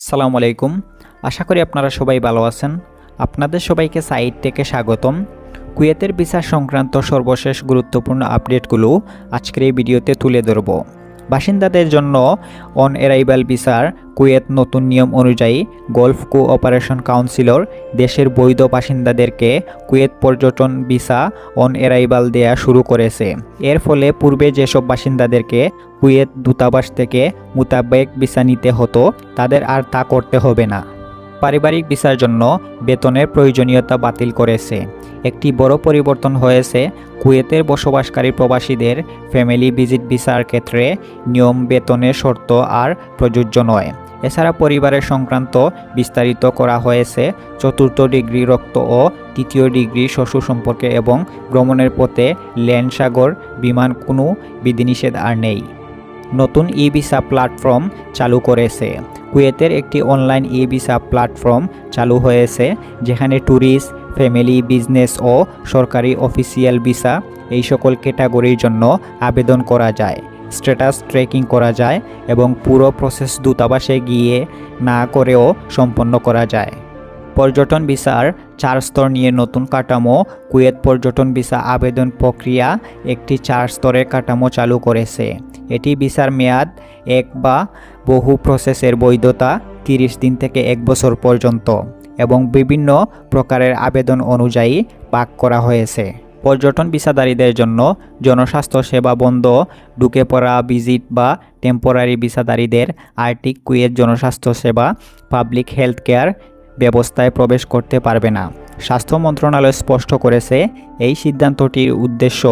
সালাম আলাইকুম। আশা করি আপনারা সবাই ভালো আছেন। আপনাদের সবাইকে সাইট থেকে স্বাগতম। কুয়েতের বিচার সংক্রান্ত সর্বশেষ গুরুত্বপূর্ণ আপডেটগুলো আজকের এই ভিডিওতে তুলে ধরব। বাসিন্দাদের জন্য অন অ্যারাইভাল ভিসার কুয়েত নতুন নিয়ম অনুযায়ী গলফ কোঅপারেশন কাউন্সিলর দেশের বৈধ বাসিন্দাদেরকে কুয়েত পর্যটন ভিসা অন অ্যারাইভাল দেয়া শুরু করেছে। এর ফলে পূর্বে যেসব বাসিন্দাদেরকে কুয়েত দূতাবাস থেকে মোতাবেক ভিসা নিতে হতো, তাদের আর তা করতে হবে না। পারিবারিক ভিসার জন্য বেতনের প্রয়োজনীয়তা বাতিল করেছে। একটি বড় পরিবর্তন হয়েছে কুয়েতের বসবাসকারী প্রবাসীদের ফ্যামিলি ভিজিট ভিসার ক্ষেত্রে নিয়ম বেতনের শর্ত আর প্রযোজ্য নয়। এছাড়া পরিবারের সংক্রান্ত বিস্তারিত করা হয়েছে চতুর্থ ডিগ্রি রক্ত ও তৃতীয় ডিগ্রি শ্বশুর সম্পর্কে এবং ভ্রমণের পথে ল্যান্ড সাগর বিমান কোনো বিধিনিষেধ আর নেই। নতুন ই ভিসা প্ল্যাটফর্ম চালু করেছে। কুয়েতের একটি অনলাইন ই ভিসা প্ল্যাটফর্ম চালু হয়েছে, যেখানে ট্যুরিস্ট ফ্যামিলি বিজনেস ও সরকারি অফিসিয়াল ভিসা এই সকল ক্যাটাগরির জন্য আবেদন করা যায় স্ট্যাটাস ট্র্যাকিং করা যায় এবং পুরো প্রসেস দূতাবাসে গিয়ে না করেও সম্পন্ন করা যায়। পর্যটন ভিসার চার স্তর নিয়ে নতুন কাঠামো, কুয়েত পর্যটন ভিসা আবেদন প্রক্রিয়া একটি চার স্তরের কাঠামো চালু করেছে। এটি ভিসার মেয়াদ এক বা বহু প্রসেসের বৈধতা তিরিশ দিন থেকে এক বছর পর্যন্ত এবং বিভিন্ন প্রকারের আবেদন অনুযায়ী পাক করা হয়েছে। পর্যটন ভিসাদারীদের জন্য জনস্বাস্থ্য সেবা বন্ধ, ঢুকে পড়া ভিজিট বা টেম্পোরারি ভিসাদারীদের আর্টিক কুয়েত জনস্বাস্থ্য সেবা পাবলিক হেলথ কেয়ার ব্যবস্থায় প্রবেশ করতে পারবে না। স্বাস্থ্য মন্ত্রণালয় স্পষ্ট করেছে, এই সিদ্ধান্তটির উদ্দেশ্য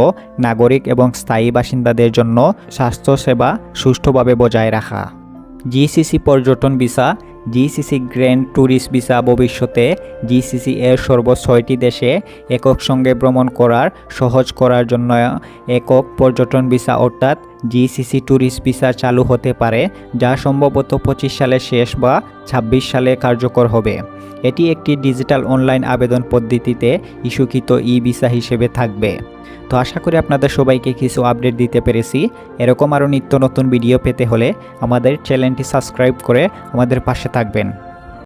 নাগরিক এবং স্থায়ী বাসিন্দাদের জন্য স্বাস্থ্যসেবা সুষ্ঠুভাবে বজায় রাখা। জিসিসি পর্যটন visa, GCC grand tourist visa ভবিষ্যতে জিসিসি এর সর্ব ছয়টি দেশে একক সঙ্গে ভ্রমণ করার, সহজ করার জন্য একক পর্যটন ভিসা অর্থাৎ জিসিসি ট্যুরিস্ট ভিসা চালু হতে পারে, যা সম্ভবত পঁচিশ সালে শেষ বা ছাব্বিশ সালে কার্যকর হবে। এটি একটি ডিজিটাল অনলাইন আবেদন পদ্ধতিতে ইস্যুকৃত ই ভিসা হিসেবে থাকবে। তো আশা করি আপনাদের সবাইকে কিছু আপডেট দিতে পেরেছি। এরকম আরও নিত্য নতুন ভিডিও পেতে হলে আমাদের চ্যানেলটি সাবস্ক্রাইব করে আমাদের পাশে থাকবেন।